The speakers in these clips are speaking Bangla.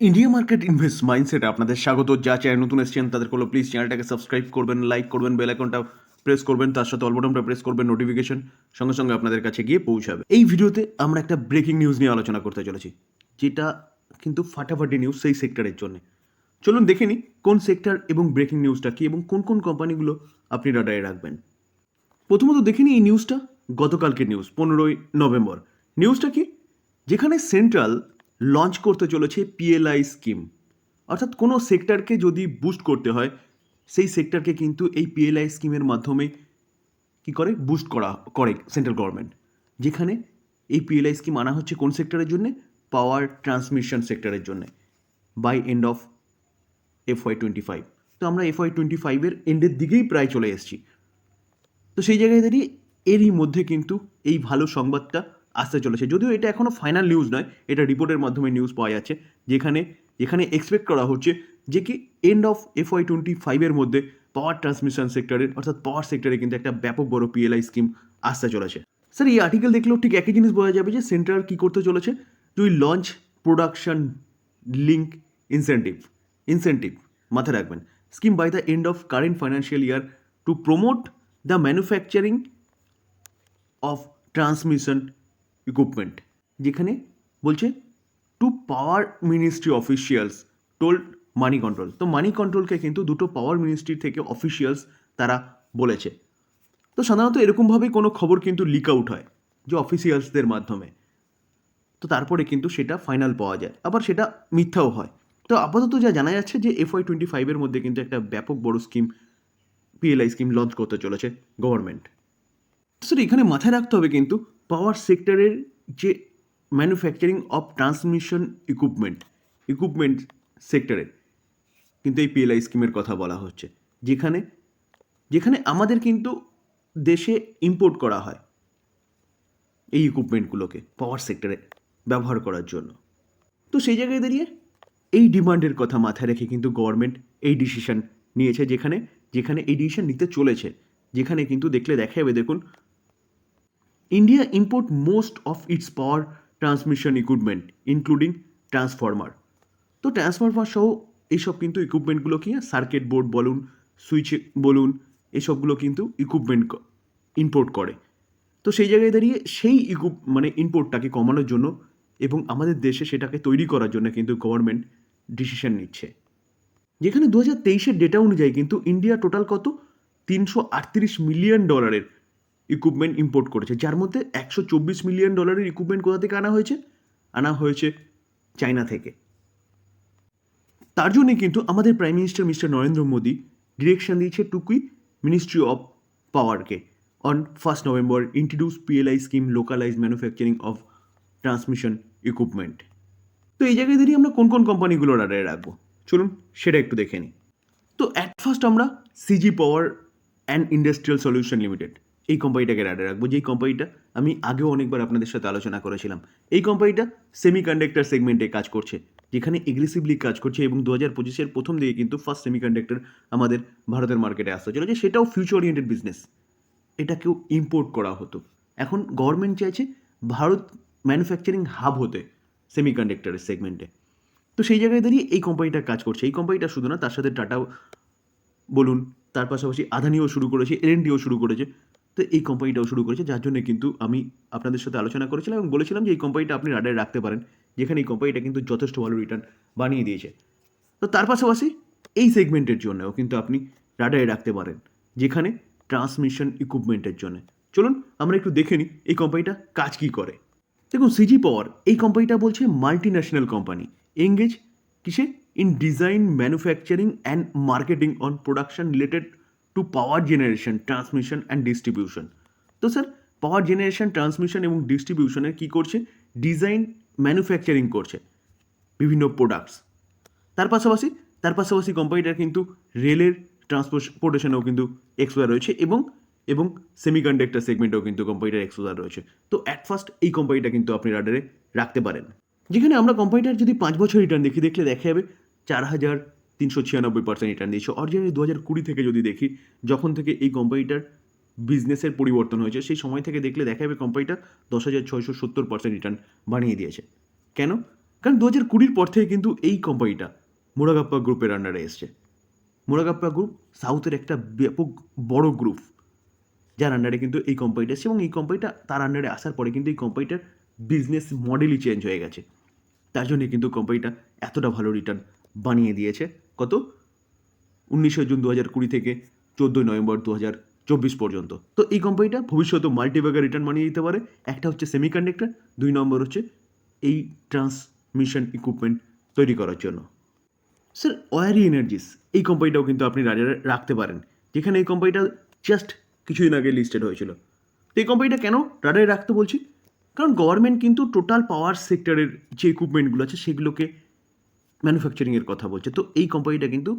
ইন্ডিয়া মার্কেট ইনভেস্ট মাইন্ডসেট আপনাদের স্বাগত। যা চ্যানেল নতুন এসেছেন, তাদের হলো প্লিজ চ্যানেলটাকে সাবস্ক্রাইব করবেন লাইক করবেন বেল আইকনটা প্রেস করবেন, তার সাথে অলবটনটা প্রেস করবেন নোটিফিকেশন সঙ্গে সঙ্গে আপনাদের কাছে গিয়ে পৌঁছাবে। এই ভিডিওতে আমরা একটা ব্রেকিং নিউজ নিয়ে আলোচনা করতে চলেছি, যেটা কিন্তু ফাটাফাটি নিউজ সেই সেক্টরের জন্য। চলুন দেখে নিই কোন সেক্টর এবং ব্রেকিং নিউজটা কি এবং কোন কোন কোম্পানিগুলো আপনি রাডারে রাখবেন। প্রথমত দেখে নিই এই নিউজটা গতকালকের নিউজ পনেরোই নভেম্বর। নিউজটা কি? যেখানে সেন্ট্রাল লঞ্চ করতে চলেছে পিএলআই স্কিম অর্থাৎ কোনো সেক্টরকে যদি বুস্ট করতে হয়, সেই সেক্টরকে কিন্তু এই পিএলআই স্কিমের মাধ্যমে কি করে? বুস্ট করা, করে সেন্ট্রাল গভর্নমেন্ট যেখানে এই পিএলআই স্কিম আনা হচ্ছে কোন সেক্টরের জন্য? পাওয়ার ট্রান্সমিশন সেক্টরের জন্য। By end of F Y twenty five তো আমরা এফ ওয়াই টোয়েন্টি ফাইভের এন্ডের দিকেই প্রায় চলে এসেছি। তো সেই জায়গায় দাঁড়িয়ে এরই মধ্যে কিন্তু এই ভালো সংবাদটা আসতে চলেছে। যদিও এটা এখনও ফাইনাল নিউজ নয়, এটা রিপোর্টের মাধ্যমে নিউজ পাওয়া যাচ্ছে। যেখানে যেখানে এক্সপেক্ট করা হচ্ছে যে কি এন্ড অফ এফ ওয়াই টোয়েন্টি ফাইভের মধ্যে পাওয়ার ট্রান্সমিশন সেক্টরের অর্থাৎ পাওয়ার সেক্টরে কিন্তু একটা ব্যাপক বড় পিএলআই স্কিম আসতে চলেছে। স্যার এই আর্টিকেল দেখলেও ঠিক একই জিনিস বোঝা যাবে যে সেন্ট্রাল কী করতে চলেছে? তুই launch production link incentive incentive মাথায় রাখবেন। Scheme by the end of current financial year to promote the manufacturing of transmission equipment যেখানে বলছে to power ministry officials told money control তো মানি কন্ট্রোলকে কিন্তু দুটো পাওয়ার মিনিস্ট্রি থেকে অফিসিয়ালস তারা বলেছে। তো সাধারণত এরকমভাবেই কোনো খবর কিন্তু লিক আউট হয়, যে অফিসিয়ালসদের মাধ্যমে। তো তারপরে কিন্তু সেটা ফাইনাল পাওয়া যায়, আবার সেটা মিথ্যাও হয়। তো আপাতত যা জানা যাচ্ছে যে এফ ওয়াই টোয়েন্টি ফাইভের মধ্যে কিন্তু একটা ব্যাপক বড় স্কিম পিএলআই স্কিম লঞ্চ করতে চলেছে গভর্নমেন্ট স্যার এখানে মাথায় রাখতে হবে কিন্তু পাওয়ার সেক্টরের যে manufacturing of transmission equipment equipment সেক্টরে কিন্তু এই পিএলআই স্কিমের কথা বলা হচ্ছে, যেখানে যেখানে আমাদের কিন্তু দেশে ইম্পোর্ট করা হয় এই ইকুইপমেন্টগুলোকে পাওয়ার সেক্টরে ব্যবহার করার জন্য। তো সেই জায়গায় দাঁড়িয়ে এই ডিমান্ডের কথা মাথায় রেখে কিন্তু গভর্নমেন্ট এই ডিসিশন নিয়েছে, যেখানে যেখানে এই ডিসিশন নিতে চলেছে, যেখানে কিন্তু দেখলে দেখা যাবে দেখুন India import most of its power transmission equipment including transformer তো ট্রান্সফর্মার সহ এইসব কিন্তু ইকুইপমেন্টগুলো কি সার্কিট বোর্ড বলুন সুইচ বলুন এসবগুলো কিন্তু ইকুইপমেন্ট ইম্পোর্ট করে। তো সেই জায়গায় দাঁড়িয়ে সেই ইকুইপ মানে ইম্পোর্টটাকে কমানোর জন্য এবং আমাদের দেশে সেটাকে তৈরি করার জন্য কিন্তু গভর্নমেন্ট ডিসিশন নিচ্ছে। যেখানে দু হাজার তেইশের ডেটা অনুযায়ী কিন্তু ইন্ডিয়া টোটাল কত? তিনশো আটত্রিশ মিলিয়ন ডলারের ইকুইপমেন্ট ইম্পোর্ট করেছে, যার মধ্যে একশো চব্বিশ মিলিয়ন ডলারের ইকুইপমেন্ট কোথা থেকে আনা হয়েছে? আনা হয়েছে চায়না থেকে। তার জন্যে কিন্তু আমাদের prime minister mister Narendra Modi direction দিয়েছে টুকুই ministry of পাওয়ারকে on first November introduce PLI scheme localise manufacturing of transmission equipment তো এই জায়গায় দাঁড়িয়ে আমরা কোন কোন কোম্পানিগুলো রাডারে রাখব? চলুন সেটা একটু দেখে নিই। তো অ্যাট ফার্স্ট আমরা CG power and industrial solution limited এই কোম্পানিটাকে রাডারে রাখব। যেই কোম্পানিটা আমি আগেও অনেকবার আপনাদের সাথে আলোচনা করেছিলাম। এই কোম্পানিটা সেমিকন্ডাক্টর সেগমেন্টে কাজ করছে, যেখানে এগ্রেসিভলি কাজ করছে এবং দু হাজার পঁচিশের প্রথম দিকে কিন্তু ফার্স্ট সেমিকন্ডাক্টর আমাদের ভারতের মার্কেটে আসতে চলেছে। সেটাও ফিউচার ওরিয়েন্টেড বিজনেস এটাকেও ইম্পোর্ট করা হতো। এখন গভর্নমেন্ট চাইছে ভারত ম্যানুফ্যাকচারিং হাব হতে সেমিকন্ডাক্টরের সেগমেন্টে তো সেই জায়গায় দাঁড়িয়ে এই কোম্পানিটা কাজ করছে। এই কোম্পানিটা শুধু না, তার সাথে টাটাও বলুন, তার পাশাপাশি আদানিও শুরু করেছে এলএনডিও শুরু করেছে। তো এই কোম্পানিটাও শুরু করেছে, যার জন্য কিন্তু আমি আপনাদের সাথে আলোচনা করেছিলাম এবং বলেছিলাম যে এই কোম্পানিটা আপনি রাডারে রাখতে পারেন, যেখানে এই কোম্পানিটা কিন্তু যথেষ্ট ভালো রিটার্ন বানিয়ে দিয়েছে। তো তার পাশাপাশি এই সেগমেন্টের জন্যও কিন্তু আপনি রাডারে রাখতে পারেন, যেখানে ট্রান্সমিশন ইকুইপমেন্টের জন্য। চলুন, আমরা একটু দেখে নিই এই কোম্পানিটা কাজ কী করে। দেখুন সিজি পাওয়ার এই কোম্পানিটা বলছে মাল্টি ন্যাশনাল কোম্পানি এঙ্গেজ কিসে? In design manufacturing and marketing on production related to power generation transmission and distribution তো স্যার পাওয়ার জেনারেশন ট্রান্সমিশন এবং ডিস্ট্রিবিউশনের কী করছে? ডিজাইন ম্যানুফ্যাকচারিং করছে বিভিন্ন প্রোডাক্টস তার পাশাপাশি তার পাশাপাশি কোম্পানিটার কিন্তু রেলের ট্রান্সপোর্টেশনেও কিন্তু এক্সপায়ার রয়েছে এবং এবং সেমিকন্ডাক্টর সেগমেন্টেও কিন্তু কোম্পানিটার এক্সপোজার রয়েছে। তো অ্যাট ফার্স্ট এই কোম্পানিটা কিন্তু আপনি রাডারে রাখতে পারেন। যেখানে আমরা কোম্পানিটার যদি পাঁচ বছর রিটার্ন দেখি, দেখলে দেখা যাবে চার হাজার তিনশো ছিয়ানব্বই পার্সেন্ট রিটার্ন দিয়েছে। অরিজিনালি দু হাজার কুড়ি থেকে যদি দেখি, যখন থেকে এই কোম্পানিটার বিজনেসের পরিবর্তন হয়েছে, সেই সময় থেকে দেখলে দেখা যাবে কোম্পানিটা দশ হাজার ছয়শো সত্তর পার্সেন্ট রিটার্ন বানিয়ে দিয়েছে। কেন? কারণ দু হাজার কুড়ির পর থেকে কিন্তু এই কোম্পানিটা মুরাগাপ্পা গ্রুপের আন্ডারে এসছে। মুরাগাপ্পা গ্রুপ সাউথের একটা ব্যাপক বড় গ্রুপ যার আন্ডারে কিন্তু এই কোম্পানিটা এসছে এবং এই কোম্পানিটা তার আন্ডারে আসার পরে কিন্তু এই কোম্পানিটার বিজনেস মডেলই চেঞ্জ হয়ে গেছে। তার জন্য কিন্তু কোম্পানিটা এতটা ভালো রিটার্ন বানিয়ে দিয়েছে। কত? উনিশে জুন দু হাজার কুড়ি থেকে চোদ্দোই নভেম্বর দু হাজার চব্বিশ পর্যন্ত। তো এই কোম্পানিটা ভবিষ্যতে মাল্টিব্যাগার রিটার্ন বানিয়ে দিতে পারে। একটা হচ্ছে সেমিকন্ডাক্টর দুই নম্বর হচ্ছে এই ট্রান্সমিশন ইকুইপমেন্ট তৈরি করার জন্য। স্যার ওয়ারি এনার্জিস এই কোম্পানিটাও কিন্তু আপনি রাখতে পারেন। যেখানে এই কোম্পানিটা জাস্ট কিছুদিন আগে লিস্টেড হয়েছিল। তো এই কোম্পানিটা কেন রাডারে রাখতে বলছি? কারণ গভর্নমেন্ট কিন্তু টোটাল পাওয়ার সেক্টরের যে ইকুইপমেন্টগুলো আছে, সেগুলোকে ম্যানুফ্যাকচারিংয়ের কথা বলছে। তো এই কোম্পানিটা কিন্তু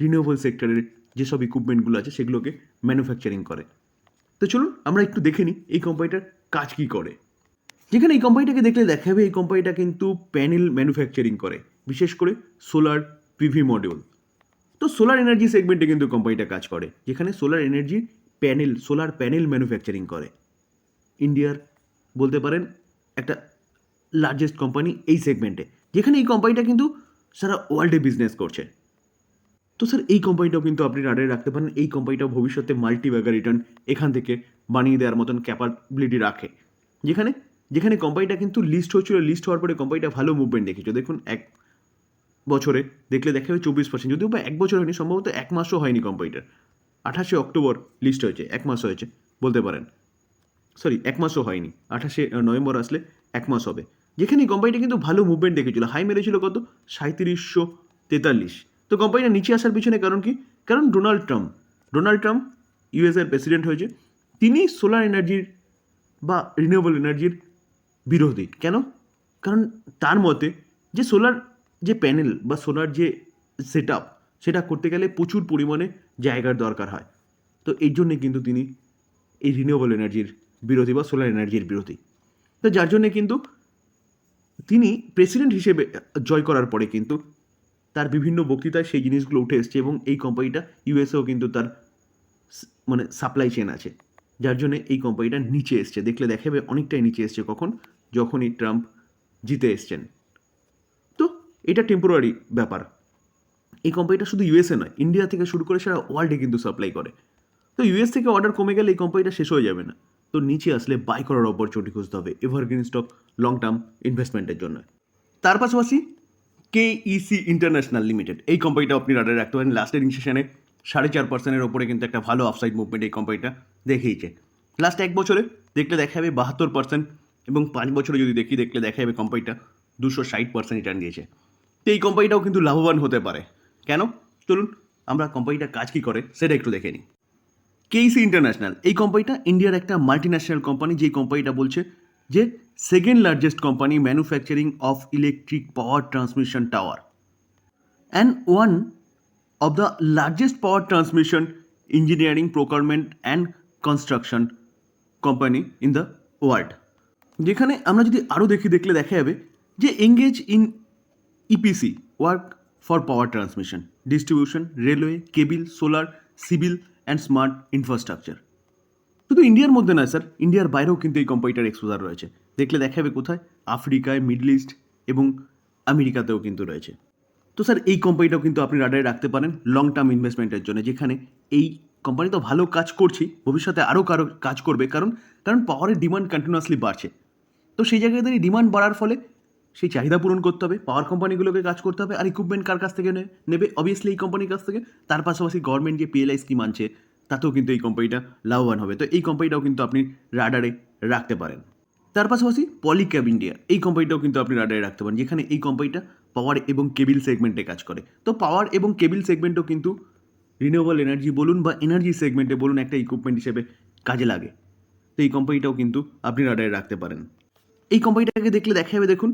রিনিউয়েবল সেক্টরের যেসব ইকুইপমেন্টগুলো আছে, সেগুলোকে ম্যানুফ্যাকচারিং করে। তো চলুন, আমরা একটু দেখে নিই এই কোম্পানিটার কাজ কী করে। যেখানে এই কোম্পানিটাকে দেখলে দেখা যাবে এই কোম্পানিটা কিন্তু প্যানেল ম্যানুফ্যাকচারিং করে, বিশেষ করে সোলার পিভি মডিউল তো সোলার এনার্জি সেগমেন্টে কিন্তু কোম্পানিটা কাজ করে, যেখানে solar energy panel solar panel manufacturing করে। ইন্ডিয়ার বলতে পারেন একটা লার্জেস্ট কোম্পানি এই সেগমেন্টে যেখানে এই কোম্পানিটা কিন্তু সারা ওয়ার্ল্ডে বিজনেস করছে। তো স্যার এই কোম্পানিটাও কিন্তু আপনি রাডারে রাখতে পারেন, এই কোম্পানিটাও ভবিষ্যতে মাল্টি ব্যাগার রিটার্ন এখান থেকে বানিয়ে দেওয়ার মতন ক্যাপাবিলিটি রাখে। যেখানে যেখানে কোম্পানিটা কিন্তু লিস্ট হয়েছিল লিস্ট হওয়ার পরে কোম্পানিটা ভালো মুভমেন্ট দেখেছ। দেখুন, এক বছরে দেখলে দেখা যাবে চব্বিশ পার্সেন্ট যদিও বা এক বছর হয়নি, সম্ভবত এক মাসও হয়নি কোম্পানিটার আঠাশে অক্টোবর লিস্ট হয়েছে, এক মাস হয়েছে, বলতে পারেন। সরি এক মাসও হয়নি, আঠাশে নভেম্বর আসলে এক মাস হবে। যেখানে কোম্পানিটা কিন্তু ভালো মুভমেন্ট দেখেছিল। হাই মেরেছিল কত? সাঁত্রিশশো তেতাল্লিশ। তো কোম্পানিটা নিচে আসার পিছনে কারণ কি? কারণ ডোনাল্ড ট্রাম্প ডোনাল্ড ট্রাম্প ইউএসএর প্রেসিডেন্ট হয়েছে। তিনি সোলার এনার্জির বা রিনিউয়েবল এনার্জির বিরোধী। কেন? কারণ তার মতে যে সোলার যে প্যানেল বা সোলার যে সেট সেটা করতে গেলে প্রচুর পরিমাণে জায়গার দরকার হয়। তো এই জন্যে কিন্তু তিনি এই রিনিউয়েবল এনার্জির বিরোধী বা সোলার এনার্জির বিরোধী। তো যার জন্যে কিন্তু তিনি প্রেসিডেন্ট হিসেবে জয় করার পরে কিন্তু তার বিভিন্ন বক্তৃতায় সেই জিনিসগুলো উঠে এসছে এবং এই কোম্পানিটা ইউএসএও কিন্তু তার মানে সাপ্লাই চেন আছে। যার জন্য এই কোম্পানিটা নিচে এসছে। দেখলে দেখাবে অনেকটাই নিচে এসছে কখন? যখনই ট্রাম্প জিতে এসছেন। তো এটা টেম্পোরারি ব্যাপার। এই কোম্পানিটা শুধু ইউএসএ নয় ইন্ডিয়া থেকে শুরু করে সারা ওয়ার্ল্ডে কিন্তু সাপ্লাই করে। তো ইউএস থেকে অর্ডার কমে গেলে এই কোম্পানিটা শেষ হয়ে যাবে না। তো নিচে আসলে বাই করার অপরচুনিটি খুঁজতে হবে এভারগ্রিন স্টক লং টার্ম ইনভেস্টমেন্টের জন্য। তার পাশাপাশি কে ইসি ইন্টারন্যাশনাল লিমিটেড এই কোম্পানিটা আপনি রাডারে রাখতে পারেন। লাস্ট এডিং সেশনে সাড়ে চার পার্সেন্টের ওপরে কিন্তু একটা ভালো আফসাইড মুভমেন্ট এই কোম্পানিটা দেখিয়েছে। লাস্ট এক বছরে দেখলে দেখা যাবে বাহাত্তর পার্সেন্ট এবং পাঁচ বছরে যদি দেখি, দেখলে দেখা যাবে কোম্পানিটা দুশো ষাট পার্সেন্ট রিটার্ন দিয়েছে। তো এই কোম্পানিটাও কিন্তু লাভবান হতে পারে। কেন? চলুন, আমরা কোম্পানিটা কাজ কী করে, সেটা একটু দেখে নিই। কেইসি ইন্টারন্যাশনাল এই কোম্পানিটা ইন্ডিয়ার একটা মাল্টিন্যাশনাল কোম্পানি যেই কোম্পানিটা বলছে যে second largest company manufacturing of electric power transmission tower and one of the largest power transmission engineering procurement and construction company in the world যেখানে আমরা যদি আরও দেখি, দেখলে দেখা যাবে যে engage in EPC work for power transmission distribution railway cable solar civil and smart infrastructure শুধু ইন্ডিয়ার মধ্যে নয় স্যার ইন্ডিয়ার বাইরেও কিন্তু এই কোম্পানিটার এক্সপোজার রয়েছে। দেখলে দেখা যাবে কোথায়? আফ্রিকায় মিডল ইস্ট এবং আমেরিকাতেও কিন্তু রয়েছে। তো স্যার এই কোম্পানিটাও কিন্তু আপনি রাডারে রাখতে পারেন লং টার্ম ইনভেস্টমেন্টের জন্য। যেখানে এই কোম্পানি তো ভালো কাজ করছি, ভবিষ্যতে আরও কারও কাজ করবে। কারণ কারণ পাওয়ারের ডিমান্ড কন্টিনিউয়াসলি বাড়ছে। তো সেই জায়গায় দাঁড়িয়ে ডিমান্ড বাড়ার ফলে সেই চাহিদা পূরণ করতে হবে পাওয়ার কোম্পানিগুলোকে কাজ করতে হবে আর ইকুইপমেন্ট কার কাছ থেকে নেবে? অবভিয়াসলি এই কোম্পানির কাছ থেকে। তার পাশাপাশি গভর্নমেন্ট যে পিএলআই স্কিম আনছে, তাতেও কিন্তু এই কোম্পানিটা লাভবান হবে। তো এই কোম্পানিটাও কিন্তু আপনি রাডারে রাখতে পারেন। তার পাশাপাশি পলিক্যাব ইন্ডিয়া এই কোম্পানিটাও কিন্তু আপনি রাডারে রাখতে পারেন, যেখানে এই কোম্পানিটা পাওয়ার এবং কেবিল সেগমেন্টে কাজ করে। তো পাওয়ার এবং কেবিল সেগমেন্টও কিন্তু রিনিউয়েবল এনার্জি বলুন বা এনার্জি সেগমেন্টে বলুন একটা ইকুইপমেন্ট হিসেবে কাজে লাগে। তো এই কোম্পানিটাও কিন্তু আপনি রাডারে রাখতে পারেন। এই কোম্পানিটাকে দেখলে দেখা যাবে দেখুন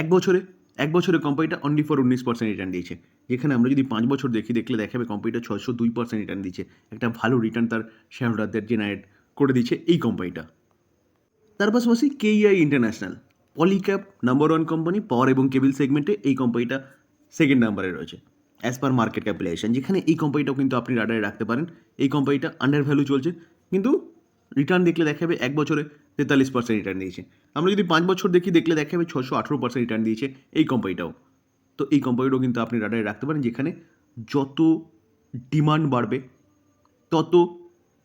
এক বছরে এক বছরে কোম্পানিটা অনলি ফর উনিশ পার্সেন্ট রিটার্ন দিয়েছে। যেখানে আমরা যদি পাঁচ বছর দেখি, দেখলে দেখা যাবে কোম্পানিটা ছয়শো দুই পার্সেন্ট রিটার্ন দিচ্ছে একটা ভালো রিটার্ন তার শেয়ার হোল্ডারদের জেনারেট করে দিচ্ছে এই কোম্পানিটা তার পাশাপাশি KEI international Polycab number one company power এবং কেবিল সেগমেন্টে এই কোম্পানিটা সেকেন্ড নাম্বারে রয়েছে অ্যাজ পার মার্কেট ক্যাপিটালাইজেশন যেখানে এই কোম্পানিটাও কিন্তু আপনি রাডারে রাখতে পারেন। এই কোম্পানিটা আন্ডার ভ্যালু চলছে। কিন্তু রিটার্ন দেখলে দেখাবে এক বছরে তেতাল্লিশ পার্সেন্ট রিটার্ন দিয়েছে। আমরা যদি পাঁচ বছর দেখি, দেখলে দেখাবে ছশো আঠেরো পার্সেন্ট রিটার্ন দিয়েছে এই কোম্পানিটাও তো এই কোম্পানিটাও কিন্তু আপনি রাডারে রাখতে পারেন, যেখানে যত ডিমান্ড বাড়বে, তত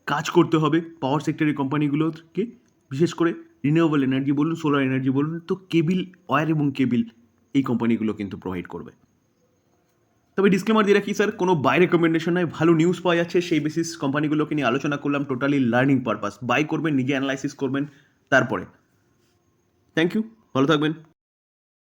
কাজ করতে হবে পাওয়ার সেক্টরের কোম্পানিগুলোকে বিশেষ করে রিনিউয়েবল এনার্জি বলুন সোলার এনার্জি বলুন, তো কেবিল ওয়্যার এবং কেবিল এই কোম্পানিগুলো কিন্তু প্রোভাইড করবে। তবে ডিসক্লেমার দিয়ে রাখি স্যার কোনো বাই রেকমেন্ডেশন নয়, ভালো নিউজ পাওয়া যাচ্ছে, সেই বেসিস কোম্পানিগুলোকে নিয়ে আলোচনা করলাম টোটালি লার্নিং পারপাস বাই করবেন, নিজে অ্যানালাইসিস করবেন, তারপরে। থ্যাংক ইউ ভালো থাকবেন।